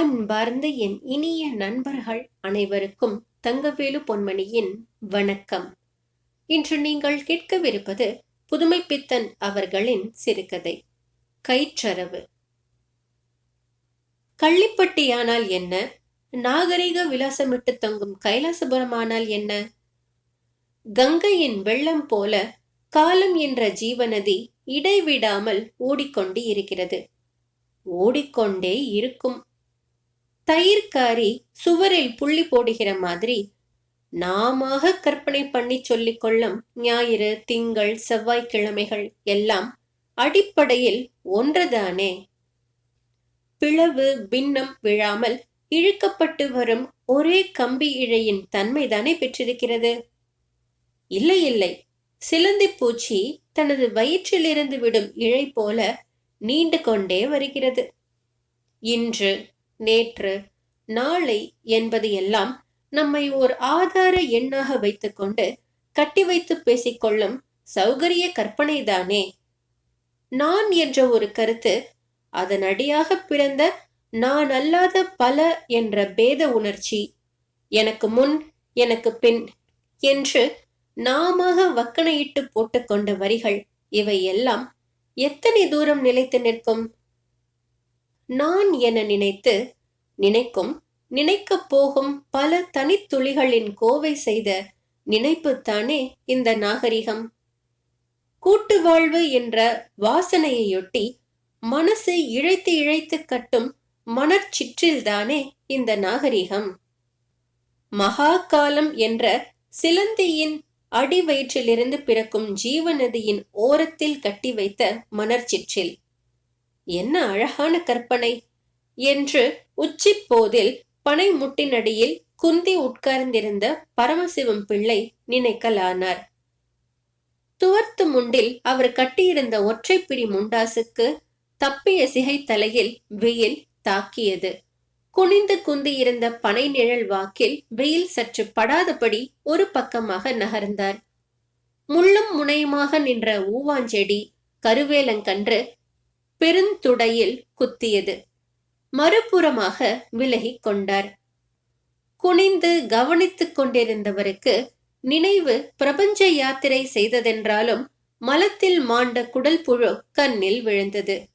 அன்பார்ந்த என் இனிய நண்பர்கள் அனைவருக்கும் தங்கவேலு பொன்மணியின் வணக்கம். இன்று நீங்கள் கேட்கவிருப்பது புதுமை பித்தன் அவர்களின் சிறுகதை கயிற்றரவு. கள்ளிப்பட்டியானால் என்ன? நாகரிக விலாசமிட்டு தங்கும் கைலாசபுரமானால் என்ன? கங்கையின் வெள்ளம் போல காலம் என்ற ஜீவநதி இடைவிடாமல் ஓடிக்கொண்டு இருக்கிறது ஓடிக்கொண்டே இருக்கும் தயிர்காரி சுவரில் புள்ளி போடுகிற மாதிரி நாமாக கற்பனை பண்ணி சொல்லிக் கொள்ளும் ஞாயிறு திங்கள் செவ்வாய்க்கிழமைகள் எல்லாம் அடிப்படையில் ஒன்றுதானே? பிளவு பின்னம் விழாமல் இழுக்கப்பட்டு வரும் ஒரே கம்பி இழையின் தன்மைதானே பெற்றிருக்கிறது? இல்லை இல்லை. சிலந்தி பூச்சி தனது வயிற்றிலிருந்து விடும் இழை போல நீண்டு கொண்டே வருகிறது. இன்று நேற்று நாளை என்பது எல்லாம் நம்மை ஓர் ஆதார எண்ணாக வைத்துக்கொண்டு கட்டி வைத்து பேசிக்கொள்ளும் சௌகரிய கற்பனைதானே? நான் என்ற ஒரு கருத்து அதன் அடியாக பிறந்த நான் அல்லாத பல என்ற பேத உணர்ச்சி. எனக்கு முன் எனக்கு பின் என்று நாமாக வக்கணையிட்டு போட்டுக்கொண்ட வரிகள் இவை எல்லாம் எத்தனை தூரம் நிலைத்து நிற்கும்? நான் என நினைத்து நினைக்கும் நினைக்கப் போகும் பல தனித்துளிகளின் கோவை செய்த நினைப்புத்தானே இந்த நாகரிகம். கூட்டு வாழ்வு என்ற வாசனையையொட்டி மனசை இழைத்து இழைத்து கட்டும் மணற்சிற்றில்தானே இந்த நாகரிகம். மகாகாலம் என்ற சிலந்தியின் அடிவயிற்றிலிருந்து பிறக்கும் ஜீவநதியின் ஓரத்தில் கட்டி வைத்த மணர்ச்சிற்றில் என்ன அழகான கற்பனை! என்று உச்சிப்போதில் பனை முட்டினடியில் குந்தி உட்கார்ந்திருந்த பரமசிவம் பிள்ளை நினைக்கலானார். துவர்த்து முண்டில் அவர் கட்டியிருந்த ஒற்றைப்பிடி முண்டாசுக்கு தப்பிய சிகை தலையில் வெயில் தாக்கியது. குனிந்து குந்தி இருந்த பனை நிழல் வாக்கில் வெயில் சற்று படாதபடி ஒரு பக்கமாக நகர்ந்தார். முள்ளும் முனையுமாக நின்ற ஊவாஞ்செடி கருவேலங்கன்று பெருந்துடையில் குத்தியது. மறுபுறமாக விலகிக் கொண்டார் குனிந்து கவனித்துக் கொண்டிருந்தவருக்கு நினைவு பிரபஞ்ச யாத்திரை செய்ததென்றாலும் மலத்தில் மாண்ட குடல் புழு கண்ணில் விழுந்தது.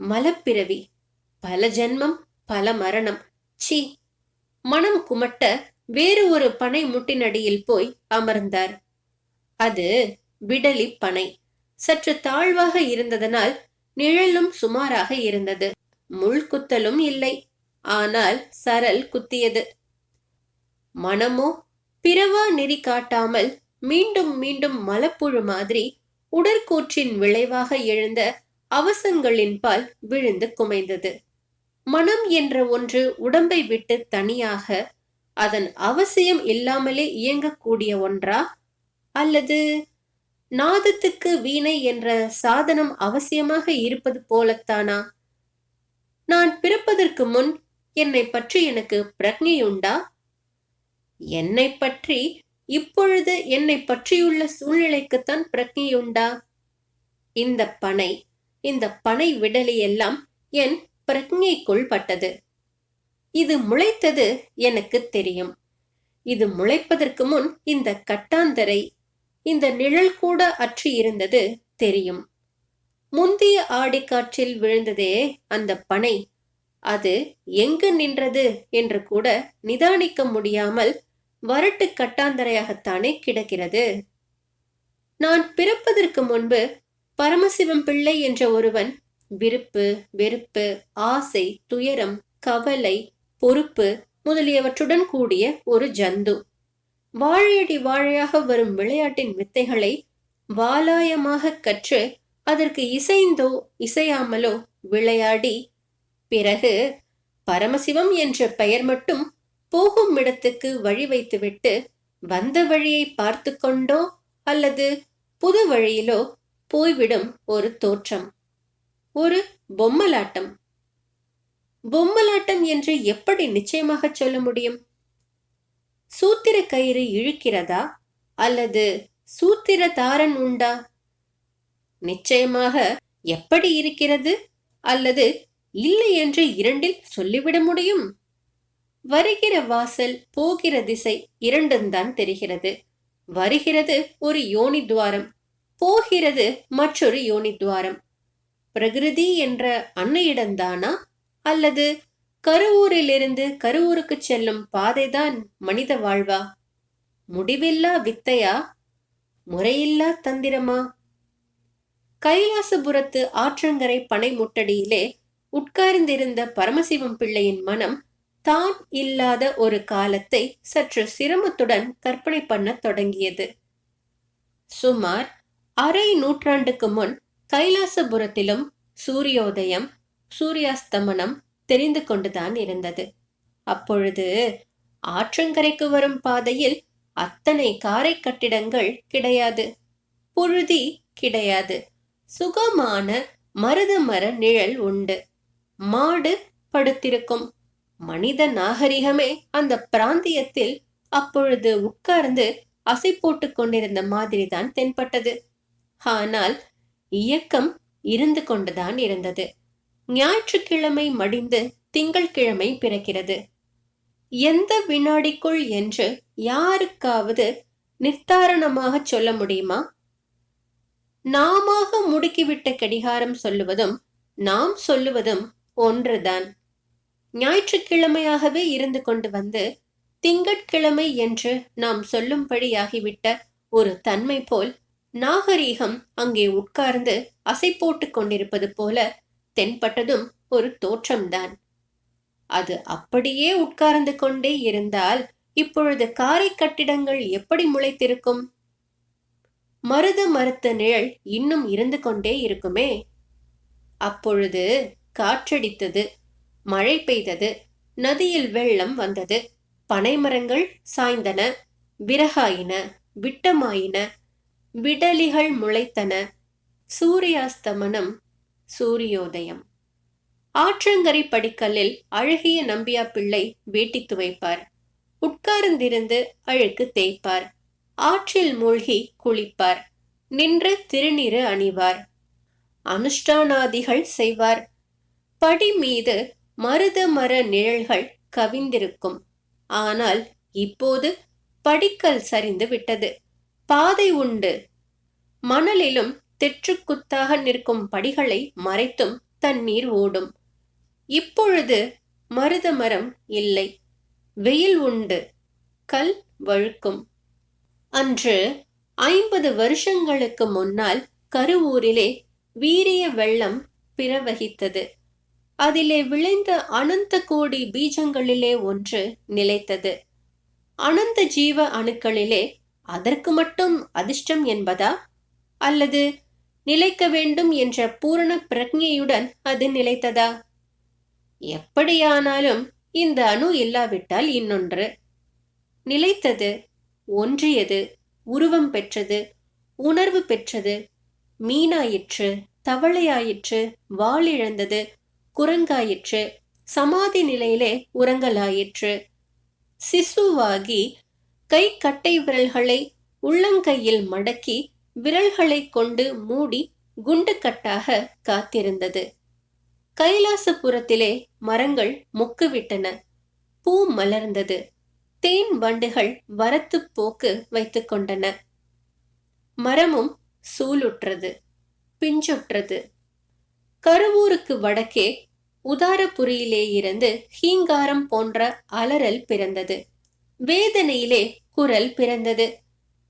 மலப்பிறவி பல ஜென்மம் பல மரணம் சி. மனம் குமட்ட வேறு ஒரு பனை முட்டினடியில் போய் அமர்ந்தார். அது விடலி பனை. சற்று தாழ்வாக இருந்ததனால் நிழலும் சுமாராக இருந்தது. முள் குத்தலும் இல்லை. ஆனால் சரல் குத்தியது. மனமோ பிறவா நெறி காட்டாமல் மீண்டும் மீண்டும் மலப்புழு மாதிரி உடற்கூற்றின் விளைவாக எழுந்த அவசங்களின் பால் விழுந்து குமைந்தது. மனம் என்ற ஒன்று உடம்பை விட்டு தனியாக அதன் அவசியம் இல்லாமலே இயங்கக்கூடிய ஒன்றா? அல்லது நாதத்துக்கு வீணை என்ற சாதனம் அவசியமாக இருப்பது போலத்தானா? நான் பிறப்பதற்கு முன் என்னை பற்றி எனக்கு பிரக்ஞையுண்டா என்னை பற்றி இப்பொழுது என்னை பற்றியுள்ள சூழ்நிலைக்குத்தான் பிரக்ஞையுண்டா இந்த பனை இந்த பனை விடலி எல்லாம் என் பிரக்ஞைக்குள் பட்டது. இது முளைத்தது எனக்கு தெரியும். இது முளைப்பதற்கு முன் இந்த கட்டாந்தரை இந்த நிழல் கூட அற்றி இருந்தது தெரியும். முந்திய ஆடிக்காற்றில் விழுந்ததே அந்த பனை. அது எங்கு நின்றது என்று கூட நிதானிக்க முடியாமல் வரட்டு கட்டாந்தரையாகத்தானே கிடக்கிறது. நான் பிறப்பதற்கு முன்பு பரமசிவம் பிள்ளை என்ற ஒருவன் விருப்பு வெறுப்பு ஆசை துயரம் கவலை பொறுப்பு முதலியவற்றுடன் கூடிய ஒரு ஜந்து. வாழையடி வாழையாக வரும் விளையாட்டின் வித்தைகளை வாலாயமாக கற்று அதற்கு இசைந்தோ இசையாமலோ விளையாடி பிறகு பரமசிவம் என்ற பெயர் மட்டும் போகும் இடத்துக்கு வழி வைத்துவிட்டு வந்த வழியை பார்த்து கொண்டோ அல்லது புது வழியிலோ போய்விடும் ஒரு தோற்றம். ஒரு பொம்மலாட்டம். பொம்மலாட்டம் என்று எப்படி நிச்சயமாக சொல்ல முடியும்? சூத்திர கயிறு இழுக்கிறதா? அல்லது சூத்திர தாரன் உண்டா? நிச்சயமாக எப்படி இருக்கிறது? அல்லது இல்லை என்று இரண்டில் சொல்லிவிட முடியும்? வருகிற வாசல் போகிற திசை இரண்டும்தான் தெரிகிறது. வருகிறது ஒரு யோனி துவாரம் போகிறது மற்றொரு யோனி துவாரம். பிரகிருதி என்ற அன்னையிடம்தானா? அல்லது கருவூரிலிருந்து கருவூருக்கு செல்லும் பாதைதான் மனித வாழ்வா? முடிவில்லா வித்தையா? முறையில்லா தந்திரமா? கைலாசபுரத்து ஆற்றங்கரை பனை முட்டடியிலே உட்கார்ந்திருந்த பரமசிவம் பிள்ளையின் மனம் தான் இல்லாத ஒரு காலத்தை சற்று சிரமத்துடன் கற்பனை பண்ணத் தொடங்கியது. சுமார் அரை நூற்றாண்டுக்கு முன் கைலாசபுரத்திலும் சூரியோதயம் சூரியாஸ்தமனம் தெரிந்து கொண்டுதான் இருந்தது. அப்பொழுது ஆற்றங்கரைக்கு வரும் பாதையில் அத்தனை காரை கட்டிடங்கள் கிடையாது. புழுதி கிடையாது. சுகமான மருத மர நிழல் உண்டு. மாடு படுத்திருக்கும். மனித நாகரிகமே அந்த பிராந்தியத்தில் அப்பொழுது உட்கார்ந்து அசை போட்டுக் கொண்டிருந்த மாதிரிதான் தென்பட்டது. ஆனால் இயக்கம் இருந்து கொண்டுதான் இருந்தது. ஞாயிற்றுக்கிழமை மடிந்து திங்கள்கிழமை பிறக்கிறது. எந்த வினாடிக்குள் என்று யாருக்காவது நிர்தாரணமாக சொல்ல முடியுமா? நாமாக முடுக்கிவிட்ட கடிகாரம் சொல்லுவதும் நாம் சொல்லுவதும் ஒன்றுதான். ஞாயிற்றுக்கிழமையாகவே இருந்து கொண்டு வந்து திங்கட்கிழமை என்று நாம் சொல்லும்படியாகிவிட்ட ஒரு தன்மை போல் நாகரீகம் அங்கே உட்கார்ந்து அசை போட்டுக் கொண்டிருப்பது போல தென்பட்டதும் ஒரு தோற்றம்தான். அது அப்படியே உட்கார்ந்து கொண்டே இருந்தால் இப்பொழுது காரை கட்டிடங்கள் எப்படி முளைத்திருக்கும்? மருத மறுத்த நிழல் இன்னும் இருந்து கொண்டே இருக்குமே? அப்பொழுது காற்றடித்தது மழை பெய்தது நதியில் வெள்ளம் வந்தது பனைமரங்கள் சாய்ந்தன விறகாயின விட்டமாயின விடலிகள் முளைத்தன சூரியாஸ்தமனம் சூரியோதயம். ஆற்றங்கரை படிக்கல்லில் அழகிய நம்பியா பிள்ளை வேட்டி துவைப்பார். உட்கார்ந்திருந்து அழுக்கு தேய்ப்பார். ஆற்றில் மூழ்கி குளிப்பார். நின்று திருநீறு அணிவார். அனுஷ்டானாதிகள் செய்வார். படி மீது மருத மர நிழல்கள் கவிந்திருக்கும். ஆனால் இப்போது படிக்கல் சரிந்து விட்டது. பாதை உண்டு. மணலிலும் தெற்றுக்குத்தாக நிற்கும் படிகளை மறைத்தும் தண்ணீர் ஓடும். இப்பொழுது மருத மரம் இல்லை. வெயில் உண்டு. கல் வழுக்கும். அன்று ஐம்பது வருஷங்களுக்கு முன்னால் கருவூரிலே வீரிய வெள்ளம் பிரவகித்தது. அதிலே விளைந்த அனந்த கோடி பீஜங்களிலே ஒன்று நிலைத்தது. அனந்த ஜீவ அணுக்களிலே அதற்கு மட்டும் அதிர்ஷ்டம் என்பதா? அல்லது நிலைக்க வேண்டும் என்ற பூரண பிரக்ஞையுடன் அது நிலைத்ததா? எப்படியானாலும் இந்த அணு இல்லாவிட்டால் இன்னொன்று. நிலைத்தது ஒன்றியது உருவம் பெற்றது உணர்வு பெற்றது மீனாயிற்று தவளையாயிற்று வாளிழந்தது குரங்காயிற்று சமாதி நிலையிலே உறங்கலாயிற்று சிசுவாகி கை கட்டை விரல்களை உள்ளங்கையில் மடக்கி விரல்களை கொண்டு மூடி குண்டு கட்டாக காத்திருந்தது. கைலாசபுரத்திலே மரங்கள் மொக்குவிட்டன. பூ மலர்ந்தது. தேன் வண்டுகள் வரத்து போக்கு வைத்துக் கொண்டன. மரமும் சூலுற்றது பிஞ்சுற்றது. கருவூருக்கு வடக்கே உதாரபுரியிலே இருந்து ஹீங்காரம் போன்ற அலறல் பிறந்தது. வேதனையிலே குரல் பிறந்தது.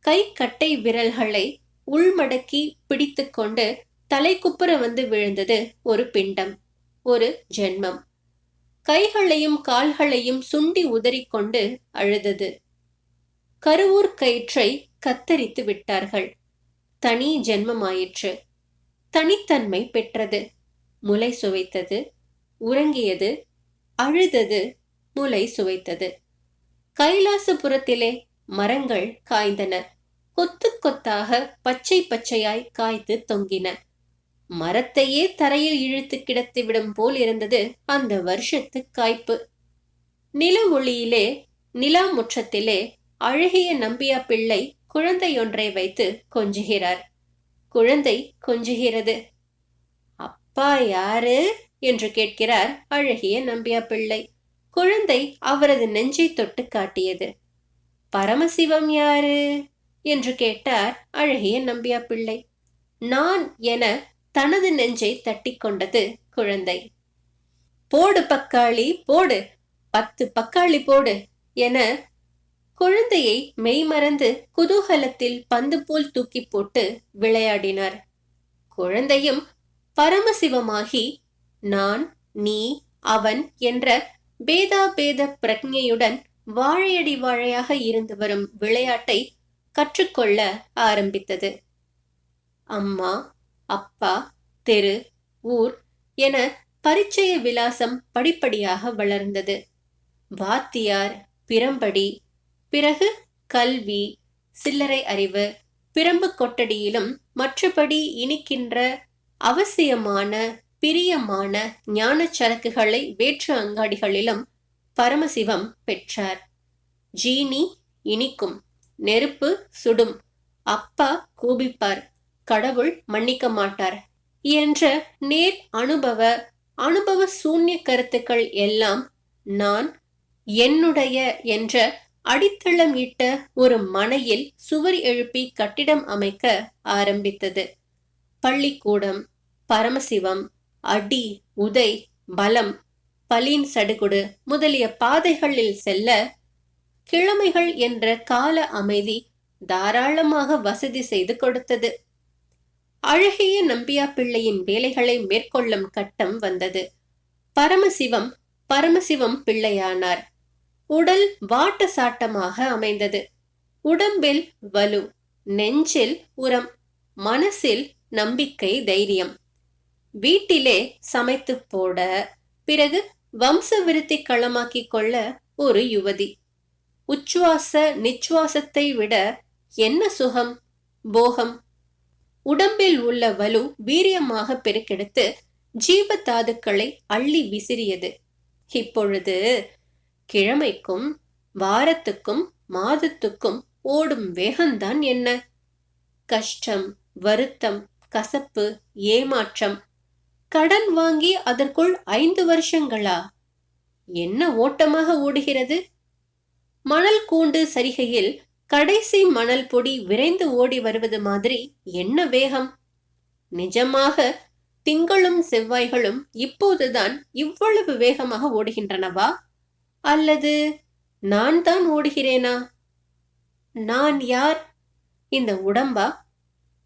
கை கட்டை விரல்களை உள்மடக்கி பிடித்துக்கொண்டு தலைக்குப்புற வந்து விழுந்தது ஒரு பிண்டம் ஒரு ஜென்மம். கைகளையும் கால்களையும் சுண்டி உதறிக்கொண்டு அழுதது. கருவூர் கயிற்றை கத்தரித்து விட்டார்கள். தனி ஜென்மமாயிற்று. தனித்தன்மை பெற்றது. முலை சுவைத்தது. உறங்கியது. அழுதது. முலை சுவைத்தது. கைலாசபுரத்திலே மரங்கள் காய்ந்தன. கொத்து கொத்தாக பச்சை பச்சையாய் காய்த்து தொங்கின. மரத்தையே தரையில் இழுத்து கிடத்திவிடும் போல் இருந்தது அந்த வருஷத்து காய்ப்பு. நில ஒளியிலே நிலா முற்றத்திலே அழகிய நம்பியா பிள்ளை குழந்தையொன்றை வைத்து கொஞ்சுகிறார். குழந்தை கொஞ்சுகிறது. அப்பா யாரு? என்று கேட்கிறார் அழகிய நம்பியா பிள்ளை. குழந்தை அவரது நெஞ்சை தொட்டு காட்டியது. பரமசிவம் யாரு? என்று கேட்டார் அழகிய நம்பியா பிள்ளை. நான் என தனது நெஞ்சை தட்டி கொண்டது குழந்தை. போடு பக்காளி போடு பத்து பக்காளி போடு என குழந்தையை மெய்மறந்து குதூகலத்தில் பந்து போல் தூக்கி போட்டு விளையாடினார். குழந்தையும் பரமசிவமாகி நான் நீ அவன் என்ற பேதா பேத பிரக்ஞையுடன் வாழையடி வாழையாக இருந்து வரும் விளையாட்டை கற்றுக்கொள்ள ஆரம்பித்தது. அம்மா அப்பா தெரு ஊர் என பரிச்சய விலாசம் படிப்படியாக வளர்ந்தது. வாத்தியார் பிரம்படி பிறகு கல்வி சில்லறை அறிவு பிரம்பு கொட்டடியிலும் மற்றபடி இனிக்கின்ற அவசியமான பிரியமான ஞான சரக்குகளை வேற்று அங்காடிகளிலும் பரமசிவம் பெற்றார். ஜீனி இனிக்கும். நெருப்பு சுடும். அப்பா கூபிப்பார். கடவுள் மன்னிக்க மாட்டார். என்ற நேர் அனுபவ அனுபவ சூன்ய கருத்துக்கள் எல்லாம் நான் என்னுடைய என்ற அடித்தளம் இட்ட ஒரு மனையில் சுவர் எழுப்பி கட்டிடம் அமைக்க ஆரம்பித்தது. பள்ளிக்கூடம் பரமசிவம் அடி உதை பலம் பலீன் சடுகுடு முதலிய பாதைகளில் செல்ல கிழமைகள் என்ற கால அமைதி தாராளமாக வசதி செய்து கொடுத்தது. அழகிய நம்பியா பிள்ளையின் வேலைகளை மேற்கொள்ளும் கட்டம் வந்தது. பரமசிவம் பரமசிவம் பிள்ளையானார். உடல் வாட்ட சாட்டமாக அமைந்தது. உடம்பில் வலு நெஞ்சில் உரம் மனசில் நம்பிக்கை தைரியம். வீட்டிலே சமைத்து போட பிறகு வம்ச விருத்தி களமாக்கிக் கொள்ள ஒரு யுவதி. உச்சுவாச நிச்சுவாசத்தை விட என்ன சுகம்? போகம். உடம்பில் உள்ள வலு வீரியமாக பெருக்கெடுத்து ஜீவ தாதுக்களை அள்ளி விசிறியது. இப்பொழுது கிழமைக்கும் வாரத்துக்கும் மாதத்துக்கும் ஓடும் வேகம்தான் என்ன? கஷ்டம் வருத்தம் கசப்பு ஏமாற்றம். கடன் வாங்கி அதற்குள் ஐந்து வருஷங்களா? என்ன ஓட்டமாக ஓடுகிறது? மணல் கூண்டு சரிகையில் கடைசி மணல் பொடி விரைந்து ஓடி வருவது மாதிரி என்ன வேகம்? நிஜமாக திங்களும் செவ்வாய்களும் இப்போதுதான் இவ்வளவு வேகமாக ஓடுகின்றனவா? அல்லது நான் தான் ஓடுகிறேனா? நான் யார்? இந்த உடம்பா?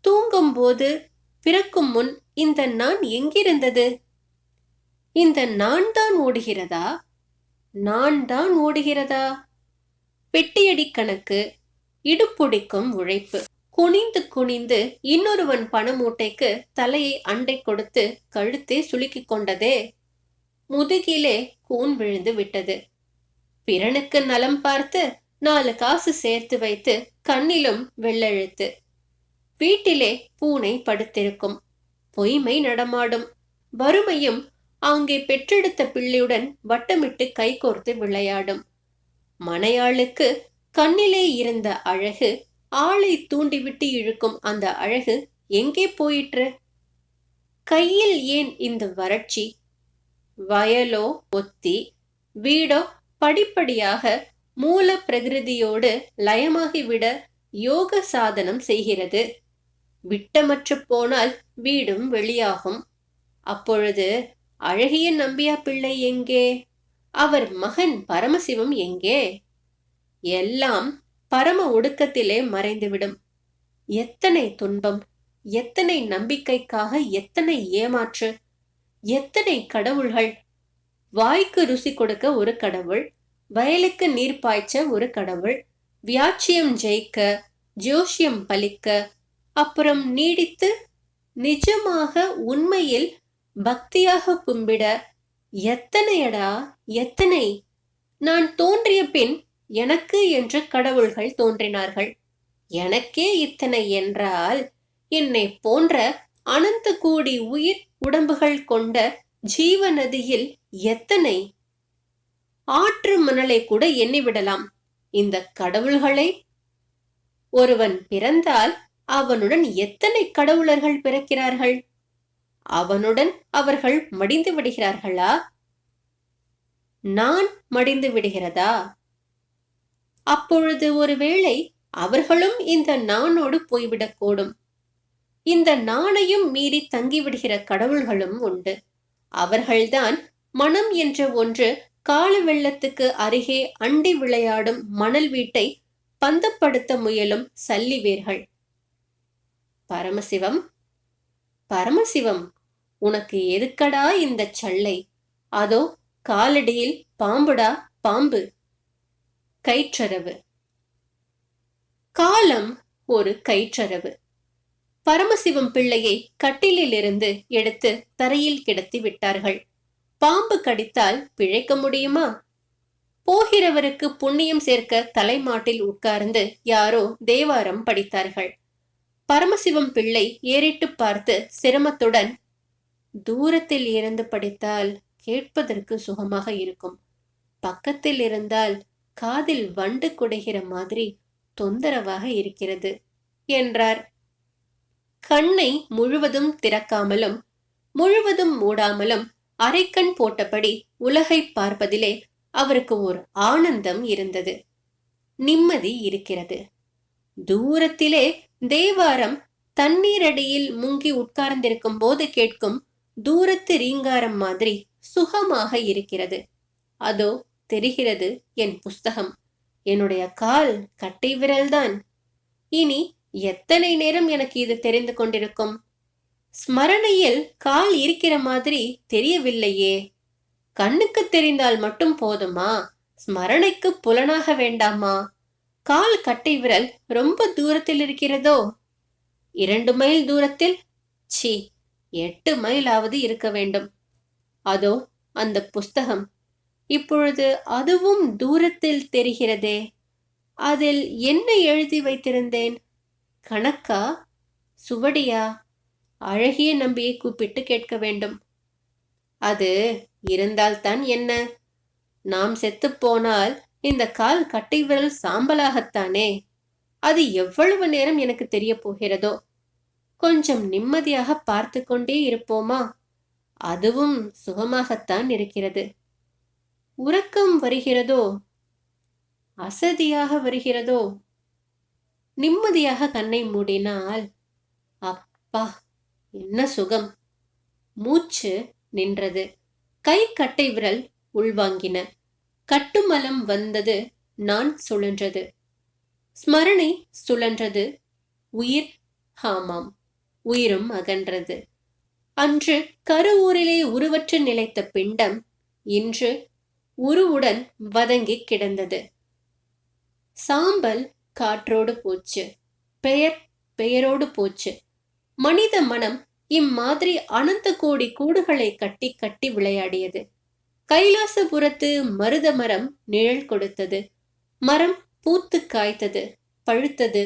தூங்கும் போது பிறக்கும் முன் இந்த நான் எங்கிருந்தது? இந்த நான் தான் ஓடுகிறதா? நான் தான் ஓடுகிறதா? பெட்டியடி கணக்கு இடுப்புடிக்கும் உழைப்பு. குனிந்து குனிந்து இன்னொருவன் பண மூட்டைக்கு தலையை அண்டை கொடுத்து கழுத்தை சுலுக்கி கொண்டதே முதுகிலே கூன் விழுந்து விட்டது. பிறனுக்கு நலம் பார்த்து நாலு காசு சேர்த்து வைத்து கண்ணிலும் வெள்ளெழுத்து. வீட்டிலே பூனை படுத்திருக்கும். பொய்மை நடமாடும். வறுமையும் அங்கே பெற்றெடுத்த பிள்ளையுடன் வட்டமிட்டு கைகோர்த்து விளையாடும். மனையாளுக்கு கண்ணிலே இருந்த அழகு ஆளை தூண்டிவிட்டு இழுக்கும் அந்த அழகு எங்கே போயிற்று? கையில் ஏன் இந்த வறட்சி? வயலோ ஒத்தி வீடோ படிப்படியாக மூல பிரகிருதியோடு லயமாகிவிட யோக சாதனம் செய்கிறது. விட்டமற்று போனால் வீடும் வெளியாகும். அப்பொழுது அழகிய நம்பியா பிள்ளை எங்கே? அவர் மகன் பரமசிவம் எங்கே? எல்லாம் பரம ஒடுக்கத்திலே மறைந்துவிடும். எத்தனை துன்பம் எத்தனை நம்பிக்கைக்காக எத்தனை ஏமாற்று எத்தனை கடவுள்கள். வாய்க்கு ருசி கொடுக்க ஒரு கடவுள் வயலுக்கு நீர் பாய்ச்ச ஒரு கடவுள் வியாச்சியம் ஜெயிக்க ஜோஷியம் பலிக்க அப்புறம் நீடித்து நிஜமாக உண்மையில் பக்தியாக கும்பிட எத்தனையடா? எத்தனை? நான் தோன்றிய பின் எனக்கு என்று கடவுள்கள் தோன்றினார்கள். எனக்கே இத்தனை என்றால் என்னை போன்ற அனந்த கோடி உயிர் உடம்புகள் கொண்ட ஜீவ நதியில் எத்தனை? ஆற்று மணலை கூட எண்ணிவிடலாம். இந்த கடவுள்களை ஒருவன் பிறந்தால் அவனுடன் எத்தனை கடவுளர்கள் பிறக்கிறார்கள்? அவனுடன் அவர்கள் மடிந்து விடுகிறார்களா? நான் மடிந்து விடுகிறதா? அப்பொழுது ஒருவேளை அவர்களும் இந்த நானோடு போய்விடக்கூடும். இந்த நாணையும் மீறி தங்கிவிடுகிற கடவுள்களும் உண்டு. அவர்கள்தான் மனம் என்ற ஒன்று கால வெள்ளத்துக்கு அருகே அண்டி விளையாடும் மணல் வீட்டை பந்தப்படுத்த முயலும் சல்லிவேர்கள் பரமசிவம் பரமசிவம் உனக்கு எதுக்கடா இந்த சல்லை? அதோ காலடியில் பாம்புடா பாம்பு. கயிற்றரவு. காலம் ஒரு கயிற்றரவு. பரமசிவம் பிள்ளையை கட்டிலிலிருந்து எடுத்து தரையில் கிடத்தி விட்டார்கள். பாம்பு கடித்தால் பிழைக்க முடியுமா? போகிறவருக்கு புண்ணியம் சேர்க்க தலைமாட்டில் உட்கார்ந்து யாரோ தேவாரம் படித்தார்கள். பரமசிவம் பிள்ளை ஏறிட்டு பார்த்து சிரமத்துடன் தூரத்தில் இருந்து படித்தால் கேட்பதற்கு சுகமாக இருக்கும். பக்கத்தில் இருந்தால் காதில் வண்டு குடைகிற மாதிரி தொந்தரவாக இருக்கிறது என்றார். கண்ணை முழுவதும் திறக்காமலும் முழுவதும் மூடாமலும் அரைக்கண் போட்டபடி உலகை பார்ப்பதிலே அவருக்கு ஒரு ஆனந்தம் இருந்தது. நிம்மதி இருக்கிறது. தூரத்திலே தேவாரம் தண்ணீரடியில் முங்கி உட்கார்ந்திருக்கும் போது கேட்கும் தூரத்து ரீங்காரம் மாதிரி சுகமாக இருக்கிறது. அதோ தெரிகிறது என் புஸ்தகம். என்னுடைய கால் கட்டை விரல்தான். இனி எத்தனை நேரம் எனக்கு இது தெரிந்து கொண்டிருக்கும்? ஸ்மரணையில் கால் இருக்கிற மாதிரி தெரியவில்லையே. கண்ணுக்கு தெரிந்தால் மட்டும் போதுமா? ஸ்மரணைக்கு புலனாக வேண்டாமா? கால் கட்டை விரல் ரொம்ப தூரத்தில் இருக்கிறதோ? இரண்டு மைல் தூரத்தில்? சி எட்டு மைலாவது இருக்க வேண்டும். அதோ அந்த புஸ்தகம். இப்பொழுது அதுவும் தூரத்தில் தெரிகிறதே. அதில் என்ன எழுதி வைத்திருந்தேன்? கணக்கா? சுவடியா? அழகிய நம்பியை கூப்பிட்டு கேட்க வேண்டும். அது இருந்தால்தான் என்ன? நாம் செத்துப்போனால் இந்த கால் கட்டை விரல் சாம்பலாகத்தானே? அது எவ்வளவு நேரம் எனக்கு தெரிய போகிறதோ? கொஞ்சம் நிம்மதியாக பார்த்து கொண்டே இருப்போமா? அதுவும் சுகமாகத்தான் இருக்கிறது. உறக்கம் வருகிறதோ? அசதியாக வருகிறதோ? நிம்மதியாக கண்ணை மூடினால் அப்பா என்ன சுகம். மூச்சு நின்றது. கை கட்டை விரல் உள்வாங்கின. கட்டுமலம் வந்தது. நான் சுழன்றது. ஸ்மரணை சுழன்றது. உயிர் ஹாமாம் உயிரும் அகன்றது. அன்று கருவூரிலே உருவற்று நிலைத்த பிண்டம் இன்று உருவுடன் வதங்கி கிடந்தது. சாம்பல் காற்றோடு போச்சு பெயர் பெயரோடு போச்சு. மனித மனம் இம்மாதிரி அனந்த கோடி கூடுகளை கட்டி கட்டி விளையாடியது. கைலாசபுரத்து மருத மரம் நிழல் கொடுத்தது. மரம் பூத்து காய்த்தது பழுத்தது.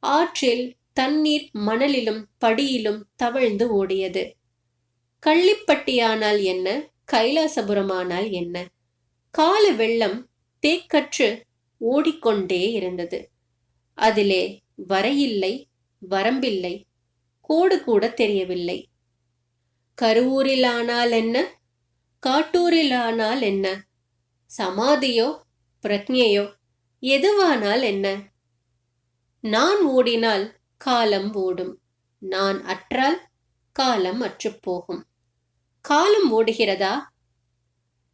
ஆற்றில் தண்ணீர் மணலிலும் படியிலும் தவழ்ந்து ஓடியது. கள்ளிப்பட்டியானால் என்ன? கைலாசபுரமானால் என்ன? கால வெள்ளம் தேக்கற்று ஓடிக்கொண்டே இருந்தது. அதிலே வரையில்லை வரம்பில்லை கோடு கூட தெரியவில்லை. கருவூரில் ஆனால் என்ன? காட்டூரில் ஆனால் என்ன? சமாதியோ பிரக்ஞையோ எதுவானால் என்ன? நான் ஓடினால் காலம் ஓடும். நான் அற்றால் காலம் அற்றுப்போகும் காலம் ஓடுகிறதா?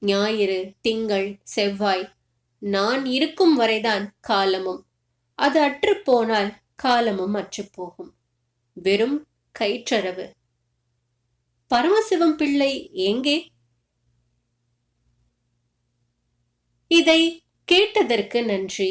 ஞாயிறு திங்கள் செவ்வாய் நான் இருக்கும் வரைதான் காலமும். அது அற்றுப்போனால் காலமும் அற்றுப்போகும் வெறும் கயிற்றரவு. பரமசிவம் பிள்ளை எங்கே? இதை கேட்டதற்கு நன்றி.